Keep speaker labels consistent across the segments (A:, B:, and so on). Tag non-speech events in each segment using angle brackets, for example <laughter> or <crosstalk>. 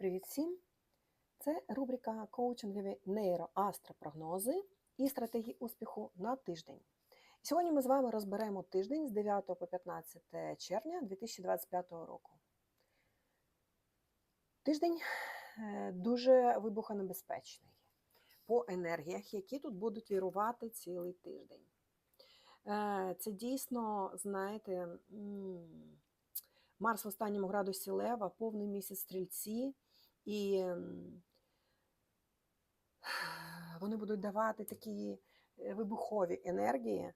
A: Привіт всім! Це рубрика коучингові нейроастропрогнози і стратегії успіху на тиждень. Сьогодні ми з вами розберемо тиждень з 9 по 15 червня 2025 року. Тиждень е, дуже вибухонебезпечний по енергіях, які тут будуть вірувати цілий тиждень. Е, Це дійсно, знаєте, Марс в останньому градусі Лева, повний місяць стрільці, і <sighs> вони будуть давати такі е, вибухові енергії,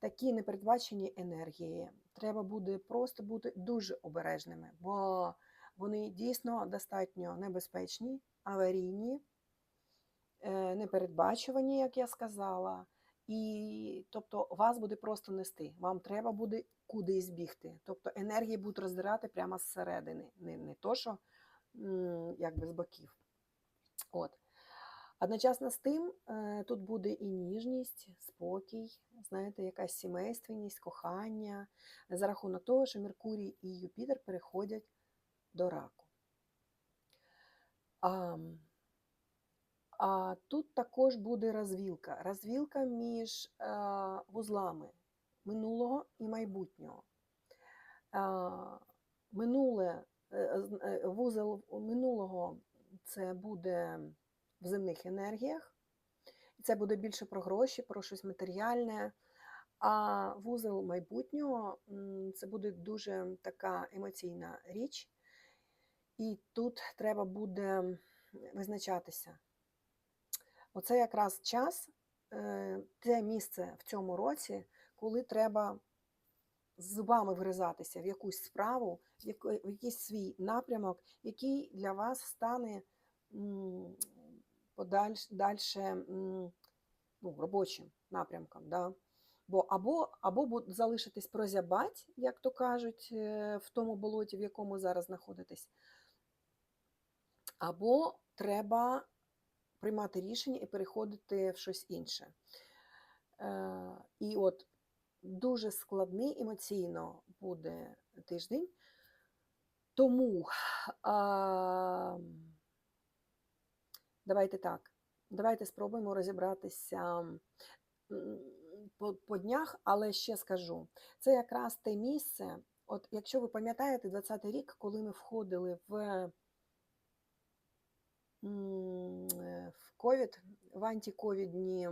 A: такі непередбачені енергії. Треба буде просто бути дуже обережними, бо вони дійсно достатньо небезпечні, аварійні, е, непередбачувані, як я сказала. І тобто вас буде просто нести. Вам треба буде кудись бігти. Тобто енергії будуть роздирати прямо зсередини, не, не то, що якби з боків. От. Одночасно з тим, е, тут буде і ніжність, спокій, знаєте, якась сімейственність, кохання, за рахунок того, що Меркурій і Юпітер переходять до раку. А, а тут також буде розвілка. Розвілка між е, вузлами минулого і майбутнього. Минуле, е, з- е, вузол минулого це буде в земних енергіях. Це буде більше про гроші, про щось матеріальне. А вузол майбутнього це буде дуже така емоційна річ. І тут треба буде визначатися. Оце якраз час, е, те місце в цьому році, коли треба зубами вгризатися в якусь справу, в якийсь свій напрямок, який для вас стане подальш, ну, робочим напрямком. Да? Бо або, або залишитись прозябать, як то кажуть, е, в тому болоті, в якому зараз знаходитесь, або треба приймати рішення і переходити в щось інше. Е, І от дуже складний емоційно буде тиждень. Тому а, давайте так, давайте спробуємо розібратися по, по днях, але ще скажу, це якраз те місце. От якщо ви пам'ятаєте 20-й рік, коли ми входили в в ковід, в антиковідні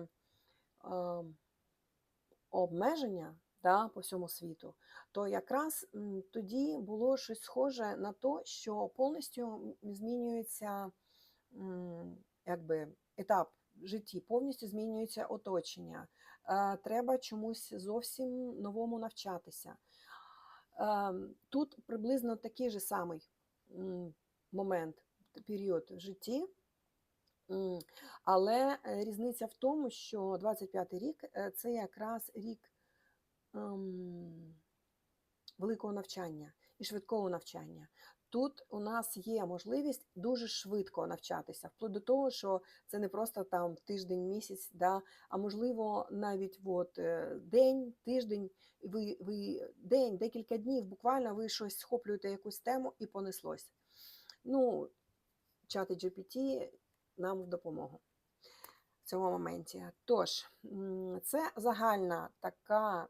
A: обмеження да, по всьому світу, то якраз тоді було щось схоже на те, що повністю змінюється якби, етап в житті, повністю змінюється оточення. Е, Треба чомусь зовсім новому навчатися. Е, Тут приблизно такий же самий момент, період в житті. Але е, різниця в тому, що 25-й рік е, це якраз рік ем, великого навчання і швидкого навчання. Тут у нас є можливість дуже швидко навчатися, вплоть до того, що це не просто там тиждень, місяць, да, а можливо навіть от, е, день, тиждень, ви, ви день, декілька днів, буквально ви щось схоплюєте якусь тему і понеслось. Ну, чати GPT нам в допомогу в цьому моменті. Тож, це загальна така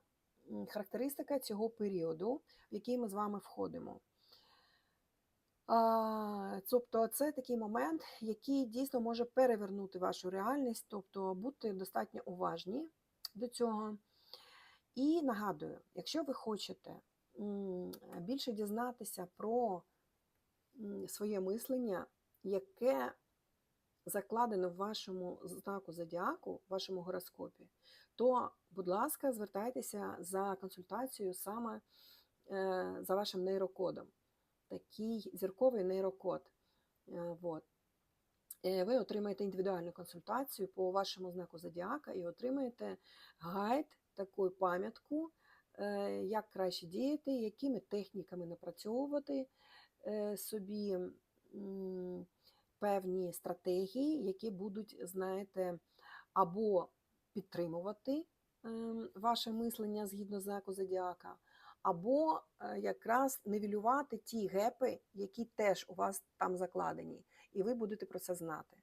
A: характеристика цього періоду, в який ми з вами входимо. Тобто це такий момент, який дійсно може перевернути вашу реальність, тобто бути достатньо уважні до цього. І нагадую, якщо ви хочете більше дізнатися про своє мислення, яке закладено в вашому знаку зодіаку, в вашому гороскопі, то, будь ласка, звертайтеся за консультацією саме е, за вашим нейрокодом. Такий зірковий нейрокод. Е, Вот. Е, Ви отримаєте індивідуальну консультацію по вашому знаку зодіака і отримаєте гайд, таку пам'ятку, як краще діяти, якими техніками напрацьовувати собі певні стратегії, які будуть, знаєте, або підтримувати ем, ваше мислення згідно знаку зодіака, або е, якраз нивелювати ті гепи, які теж у вас там закладені, і ви будете про це знати.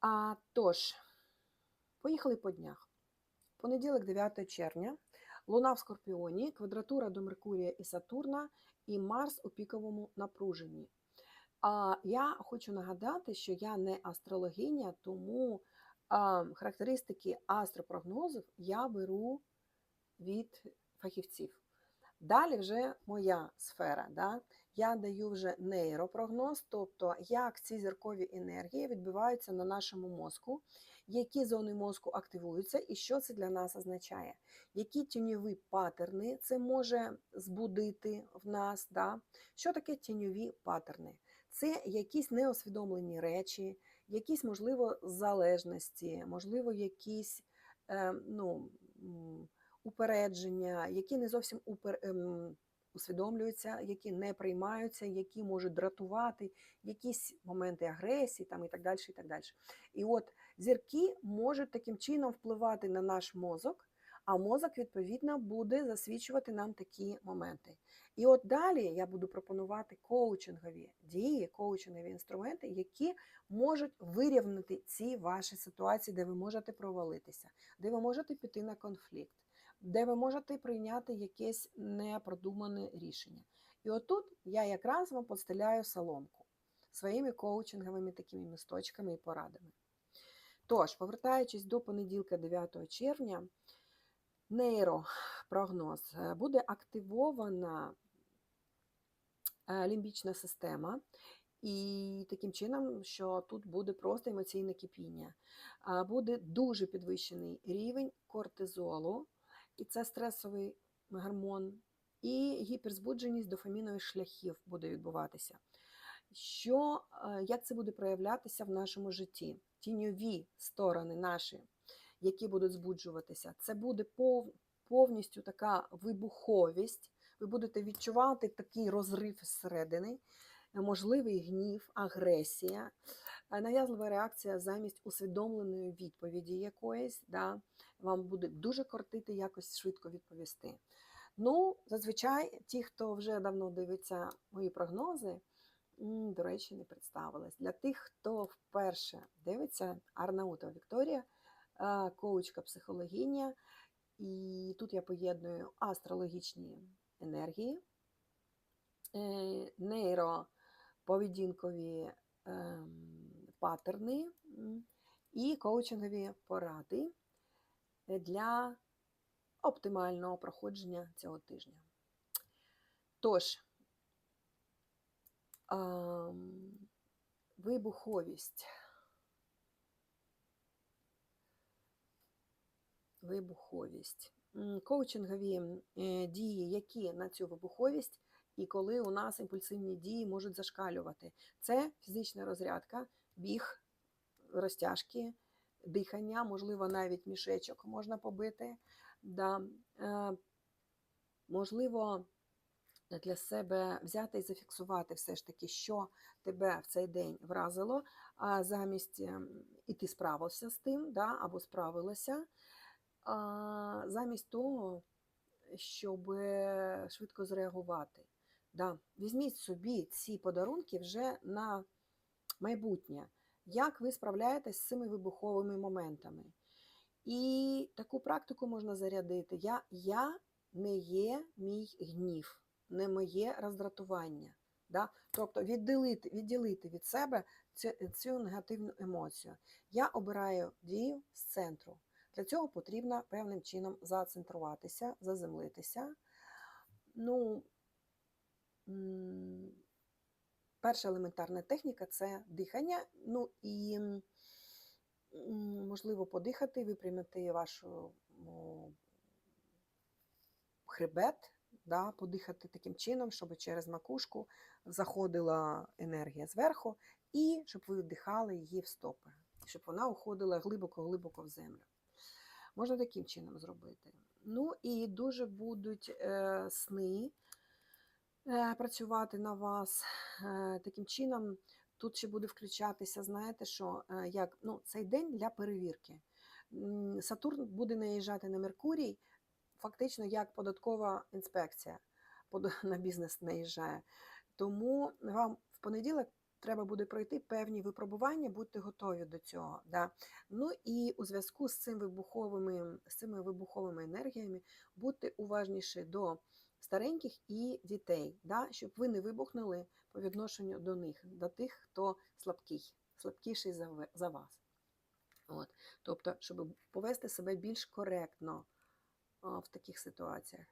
A: А тож, поїхали по днях. Понеділок, 9 червня, Луна в Скорпіоні, квадратура до Меркурія і Сатурна, і Марс у піковому напруженні. А я хочу нагадати, що я не астрологиня, тому характеристики астропрогнозів я беру від фахівців. Далі вже моя сфера. Да? Я даю вже нейропрогноз, тобто як ці зіркові енергії відбиваються на нашому мозку, які зони мозку активуються і що це для нас означає. Які тіньові патерни це може збудити в нас. Да? Що таке тіньові патерни? Це якісь неосвідомлені речі, якісь, можливо, залежності, можливо, якісь е, ну, упередження, які не зовсім упер, ем, усвідомлюються, які не приймаються, які можуть дратувати, якісь моменти агресії там, і так далі. І так далі. І от зірки можуть таким чином впливати на наш мозок, а мозок, відповідно, буде засвідчувати нам такі моменти. І от далі я буду пропонувати коучингові дії, коучингові інструменти, які можуть вирівнити ці ваші ситуації, де ви можете провалитися, де ви можете піти на конфлікт, де ви можете прийняти якесь непродумане рішення. І отут я якраз вам подстеляю соломку своїми коучинговими такими місточками і порадами. Тож, повертаючись до понеділка, 9 червня, нейропрогноз е, буде активована е, лімбічна система. І таким чином, що тут буде просто емоційне кипіння, буде дуже підвищений рівень кортизолу, і це стресовий гормон, і гіперзбудженість дофамінових шляхів буде відбуватися. Що, е, як це буде проявлятися в нашому житті? Тіньові сторони наші, які будуть збуджуватися, це буде пов- повністю така вибуховість. Ви будете відчувати такий розрив зсередини, е, можливий гнів, агресія, е, нав'язлива реакція замість усвідомленої відповіді якоїсь. Да? Вам буде дуже кортити якось швидко відповісти. Ну, зазвичай, ті, хто вже давно дивиться мої прогнози, до речі, не представилась. Для тих, хто вперше дивиться, Арнаутова Вікторія, коучка психологиня. І тут я поєдную астрологічні енергії, е, нейроповедінкові ем, паттерни і коучингові поради для оптимального проходження цього тижня. Тож, вибуховість. Вибуховість. Коучингові е, дії, які на цю вибуховість, і коли у нас імпульсивні дії можуть зашкалювати. Це фізична розрядка, біг, розтяжки, дихання, можливо, навіть мішечок можна побити. Да. Е, Можливо, для себе взяти і зафіксувати все ж таки, що тебе в цей день вразило, а замість ем, і ти справився з тим, да, або справилася, а, замість того, щоб швидко зреагувати. Да. Візьміть собі ці подарунки вже на майбутнє. Як ви справляєтесь з цими вибуховими моментами? І таку практику можна зарядити. Я, я не є мій гнів, не моє роздратування. Да? Тобто відділити, відділити від себе цю, цю негативну емоцію. Я обираю дію з центру. Для цього потрібно певним чином зацентруватися, заземлитися. Ну, перша елементарна техніка це дихання. Ну і можливо подихати, випрямити вашу ну, хребет, да, подихати таким чином, щоб через макушку заходила енергія зверху, і щоб ви вдихали її в стопи, щоб вона уходила глибоко-глибоко в землю. Можна таким чином зробити. Ну і дуже будуть е, сни е, працювати на вас. Е, таким чином, тут ще буде включатися, знаєте, що е, як ну, цей день для перевірки. Сатурн буде наїжджати на Меркурій фактично як податкова інспекція <laughs> на бізнес наїжджає. Тому вам в понеділок треба буде пройти певні випробування, будьте готові до цього. Да. Ну і у зв'язку з цим вибуховими, з цими вибуховими енергіями будьте уважніші до стареньких і дітей, да, щоб ви не вибухнули по відношенню до них, до тих, хто слабкий, слабкіший за, вас. От. Тобто, щоб повести себе більш коректно в таких ситуаціях.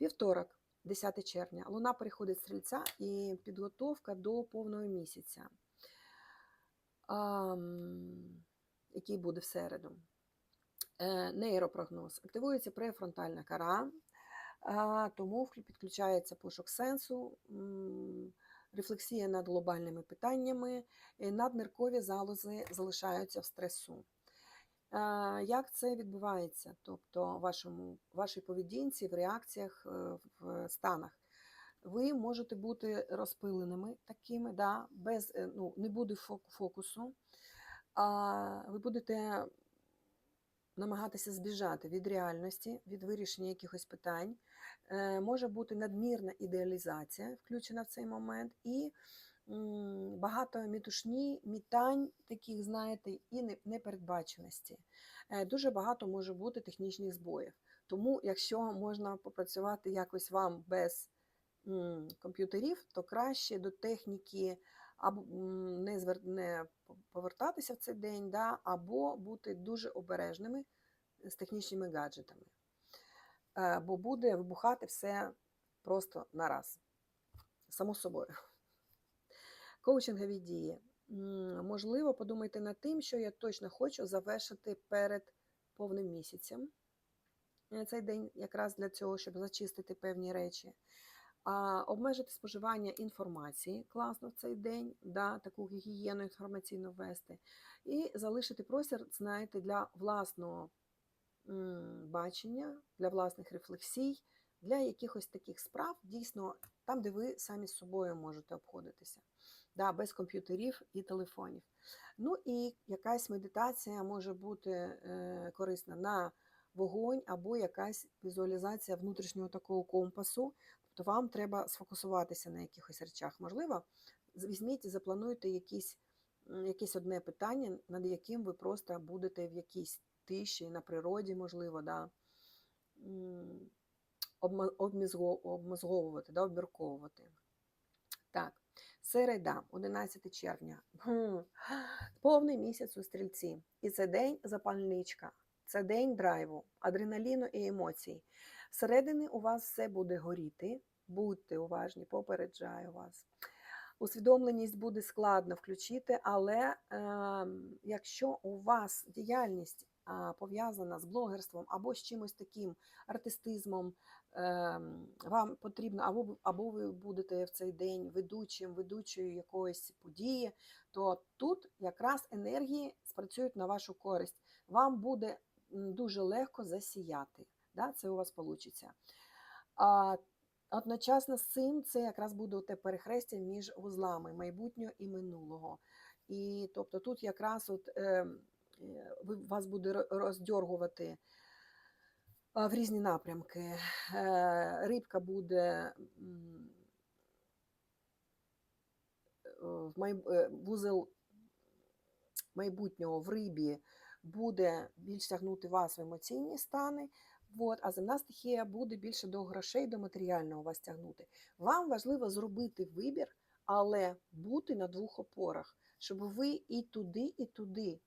A: Вівторок, 10 червня, луна переходить стрільця і підготовка до повного місяця, який буде в середу. Е, Нейропрогноз. Активується префронтальна кора, а, тому підключається пошук сенсу, рефлексія над глобальними питаннями, е, надниркові залози залишаються в стресу. Як це відбувається? Тобто, вашому, вашій поведінці, в реакціях, е, в станах. Ви можете бути розпиленими такими, да, без, е, ну, не буде фокусу. А, ви будете намагатися збіжати від реальності, від вирішення якихось питань. Е, Може бути надмірна ідеалізація включена в цей момент, і багато мітушні, мітань, таких, знаєте, і непередбаченості. Е, Дуже багато може бути технічних збоїв. Тому, якщо можна попрацювати якось вам без комп'ютерів, то краще до техніки або не, звер... повертатися в цей день, да, або бути дуже обережними з технічними гаджетами. Е, Бо буде вибухати все просто нараз. Само собою. Коучингові дії. Можливо, подумайте над тим, що я точно хочу завершити перед повним місяцем. Е, Цей день якраз для цього, щоб зачистити певні речі. А, обмежити споживання інформації класно в цей день, да, таку гігієну інформаційну ввести, і залишити простір, знаєте, для власного бачення, для власних рефлексій, для якихось таких справ, дійсно, там, де ви самі з собою можете обходитися, да, без комп'ютерів і телефонів. Ну і якась медитація може бути е, корисна на вогонь або якась візуалізація внутрішнього такого компасу. Тобто вам треба сфокусуватися на якихось речах. Можливо, візьміть і заплануйте якісь, якесь одне питання, над яким ви просто будете в якійсь тиші, на природі, можливо, да, обмозговувати, да, обмірковувати. Так, середа, 11 червня. Повний місяць у стрільці. І це день запальничка, це день драйву, адреналіну і емоцій. Всередині у вас все буде горіти. Будьте уважні, попереджаю вас. Усвідомленість буде складно включити, але е, якщо у вас діяльність пов'язана з блогерством або з чимось таким артистизмом, ем, вам потрібно, або, або ви будете в цей день ведучим, ведучою якоїсь події, то тут якраз енергії спрацюють на вашу користь. Вам буде дуже легко засіяти. Да? Це у вас вийде. Одночасно з цим це якраз буде те перехрестя між вузлами майбутнього і минулого. І тобто тут якраз от, е, вас буде ро- роздьоргувати в різні напрямки. Е, Рибка буде е, е, вузел майбутнього в рибі буде більш тягнути вас в емоційні стани. От, а земна стихія буде більше до грошей, до матеріального вас тягнути. Вам важливо зробити вибір, але бути на двох опорах, щоб ви і туди, і туди.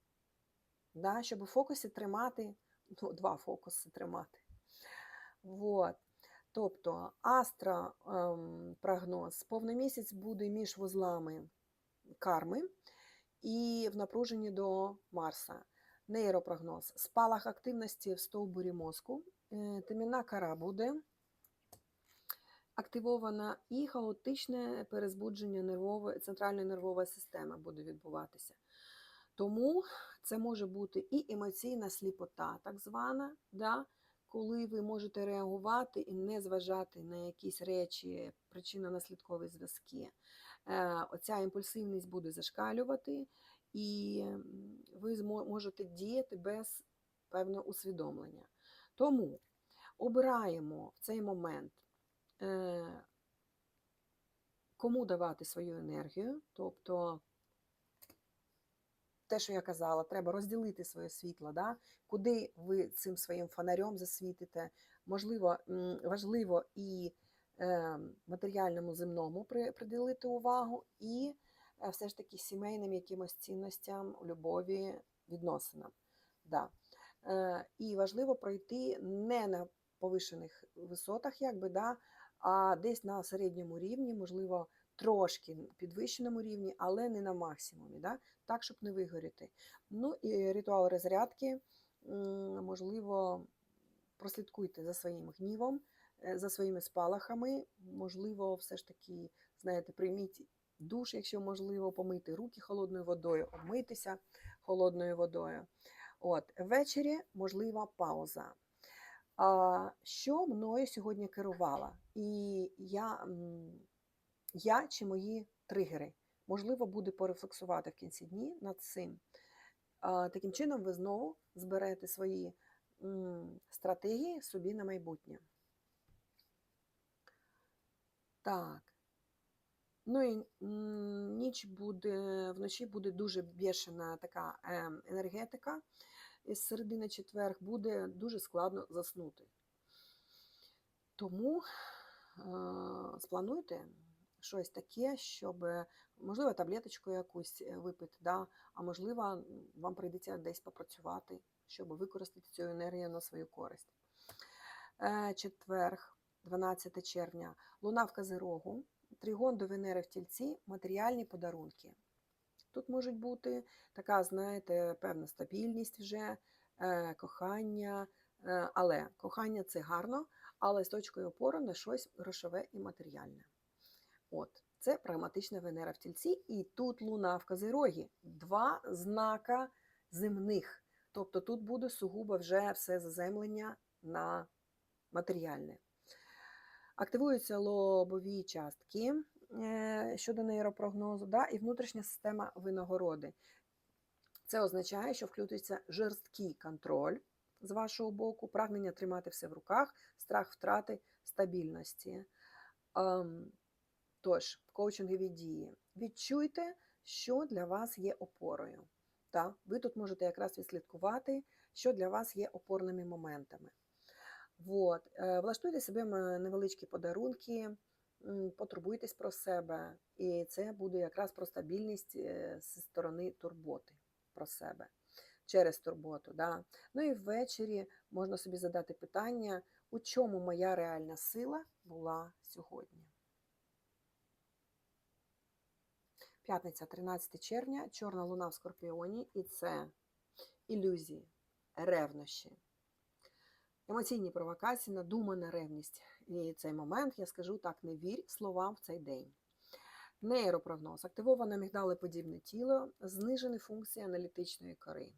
A: Да? Щоб у фокусі тримати, ну, два фокуси тримати. Вот. Тобто астра ем, прогноз, повний місяць буде між вузлами карми і в напруженні до Марса. Нейропрогноз. Спалах активності в стовбурі мозку. Е, Темінна кара буде активована і хаотичне перезбудження нервової, центральної нервової системи буде відбуватися. Тому це може бути і емоційна сліпота, так звана, да? коли ви можете реагувати і не зважати на якісь речі, причинно-наслідкові зв'язки. Е, Оця імпульсивність буде зашкалювати, і ви можете діяти без певного усвідомлення. Тому обираємо в цей момент, е, кому давати свою енергію, тобто те, що я казала, треба розділити своє світло, да? куди ви цим своїм фонарем засвітите. Можливо, важливо і е, матеріальному земному приділити увагу, і е, все ж таки сімейним якимось цінностям, любові, відносинам. Да. Е, І важливо пройти не на повишених висотах, якби, да, а десь на середньому рівні, можливо, трошки підвищеному рівні, але не на максимумі, да, так, щоб не вигоріти. Ну і ритуал розрядки, можливо, прослідкуйте за своїм гнівом, е, за своїми спалахами. Можливо, все ж таки, знаєте, прийміть душ, якщо можливо, помити руки холодною водою, обмитися холодною водою. От, ввечері можлива пауза. А, що мною сьогодні керувала? І я, я чи мої тригери? Можливо, буде порефлексувати в кінці дні над цим. Таким чином, ви знову зберете свої стратегії собі на майбутнє. Так. Ну і ніч буде, вночі буде дуже бешена така ем, енергетика. І з середини четверг буде дуже складно заснути. Тому е, сплануйте щось таке, щоб, можливо, таблеточку якусь е, випити, да? а можливо, вам прийдеться десь попрацювати, щоб використати цю енергію на свою користь. Е, Четверг, 12 червня, луна в Козирогу, тригон до Венери в Тільці, матеріальні подарунки. Тут можуть бути така, знаєте, певна стабільність вже, е, кохання, е, але кохання це гарно, але з точкою опору на щось грошове і матеріальне. От, це прагматична Венера в Тільці, і тут Луна в Козирогі. Два знака земних. Тобто тут буде сугубо вже все заземлення на матеріальне. Активуються лобові частки е, щодо нейропрогнозу, да, і внутрішня система винагороди. Це означає, що включиться жорсткий контроль з вашого боку, прагнення тримати все в руках, страх втрати стабільності. Тож, коучингові дії. Відчуйте, що для вас є опорою. Та? Ви тут можете якраз відслідкувати, що для вас є опорними моментами. От. е, Влаштуйте собі невеличкі подарунки, потурбуйтесь про себе, і це буде якраз про стабільність е, зі сторони турботи про себе через турботу. Да? Ну і ввечері можна собі задати питання, у чому моя реальна сила була сьогодні. П'ятниця, 13 червня, чорна луна в Скорпіоні, і це ілюзії, ревнощі, емоційні провокації, надумана ревність. І цей момент, я скажу так, не вірь словам в цей день. Нейропрогноз. Активоване мігдалеподібне тіло, знижені функції аналітичної кори.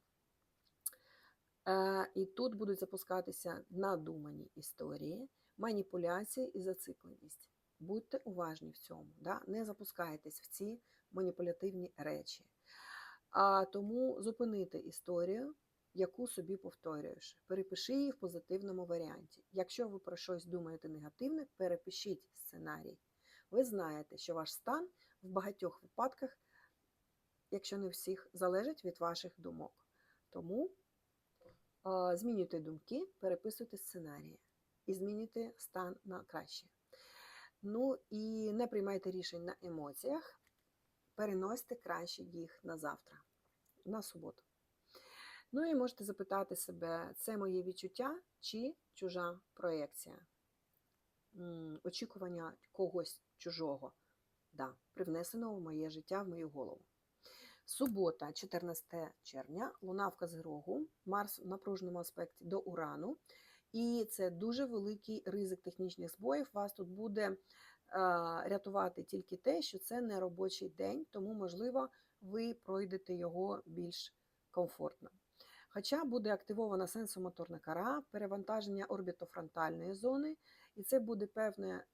A: Е, і тут будуть запускатися надумані історії, маніпуляції і зацикленість. Будьте уважні в цьому, да? не запускайтесь в ці маніпулятивні речі. А тому зупинити історію, яку собі повторюєш. Перепиши її в позитивному варіанті. Якщо ви про щось думаєте негативне, перепишіть сценарій. Ви знаєте, що ваш стан в багатьох випадках, якщо не всіх, залежить від ваших думок. Тому змінюйте думки, переписуйте сценарії і змінюйте стан на краще. Ну і не приймайте рішень на емоціях, переносьте краще їх на завтра, на суботу. Ну і можете запитати себе, це моє відчуття чи чужа проєкція? Очікування когось чужого, да, привнесеного в моє життя, в мою голову. Субота, 14 червня, Луна в Козирогу, Марс в напруженому аспекті до Урану. І це дуже великий ризик технічних збоїв. Вас тут буде рятувати тільки те, що це не робочий день, тому, можливо, ви пройдете його більш комфортно. Хоча буде активована сенсомоторна кора, перевантаження орбітофронтальної зони, і це буде певне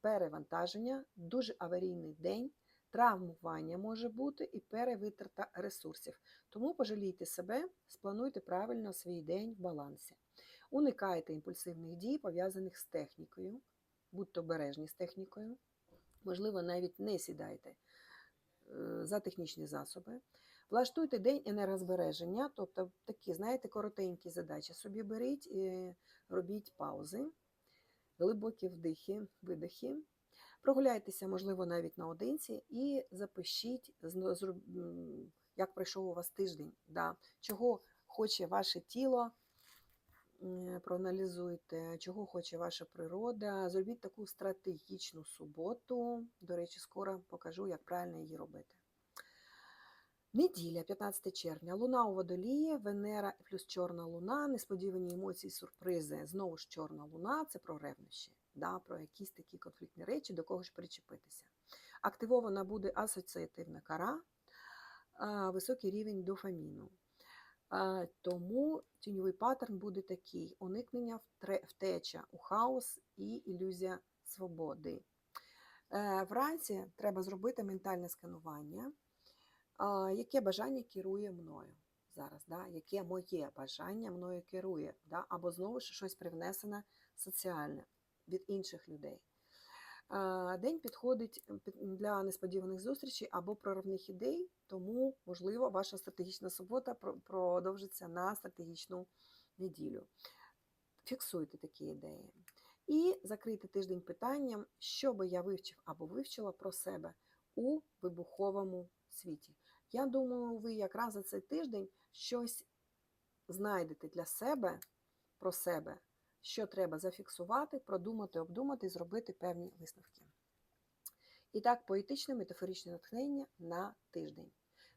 A: перевантаження, дуже аварійний день, травмування може бути і перевитрата ресурсів. Тому пожалійте себе, сплануйте правильно свій день в балансі. Уникайте імпульсивних дій, пов'язаних з технікою, будьте обережні з технікою. Можливо, навіть не сідайте е, за технічні засоби. Влаштуйте день енергозбереження, тобто такі, знаєте, коротенькі задачі собі беріть, і робіть паузи, глибокі вдихи, видихи. Прогуляйтеся, можливо, навіть наодинці, і запишіть, як пройшов у вас тиждень, да, чого хоче ваше тіло, проаналізуйте, чого хоче ваша природа. Зробіть таку стратегічну суботу. До речі, скоро покажу, як правильно її робити. Неділя, 15 червня. Луна у водолії, Венера плюс чорна луна, несподівані емоції, сюрпризи. Знову ж чорна луна це про ревнощі, да, про якісь такі конфліктні речі, до когось причепитися. Активована буде асоціативна кара, високий рівень дофаміну. А, Тому тіньовий паттерн буде такий: уникнення втеча у хаос і ілюзія свободи. Е, Вранці треба зробити ментальне сканування, яке бажання керує мною зараз, да? яке моє бажання мною керує, да? або знову ж щось привнесене соціальне від інших людей. День підходить для несподіваних зустрічей або проривних ідей, тому, можливо, ваша стратегічна субота продовжиться на стратегічну неділю. Фіксуйте такі ідеї. І закрийте тиждень питанням, що би я вивчив або вивчила про себе у вибуховому світі. Я думаю, ви якраз за цей тиждень щось знайдете для себе про себе, що треба зафіксувати, продумати, обдумати і зробити певні висновки. І так, поетичне метафоричне натхнення на тиждень.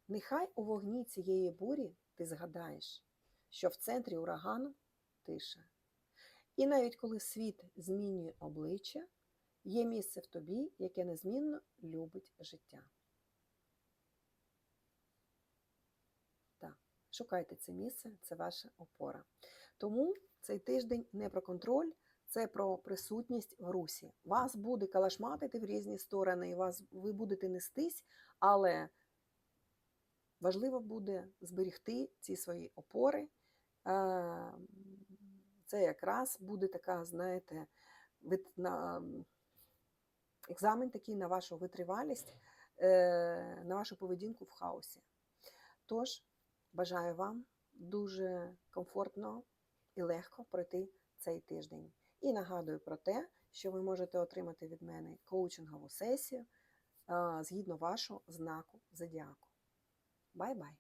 A: Нехай у вогні цієї бурі ти згадаєш, що в центрі урагану тиша. І навіть коли світ змінює обличчя, є місце в тобі, яке незмінно любить життя. Так, шукайте це місце, це ваша опора. Тому цей тиждень не про контроль, це про присутність в русі. Вас буде калашматити в різні сторони, вас, ви будете нестись, але важливо буде зберігти ці свої опори. Е, Це якраз буде така, знаєте, на, екзамен такий на вашу витривалість, е, на вашу поведінку в хаосі. Тож, бажаю вам дуже комфортно і легко пройти цей тиждень. І нагадую про те, що ви можете отримати від мене коучингову сесію згідно вашого знаку зодіаку. Бай-бай!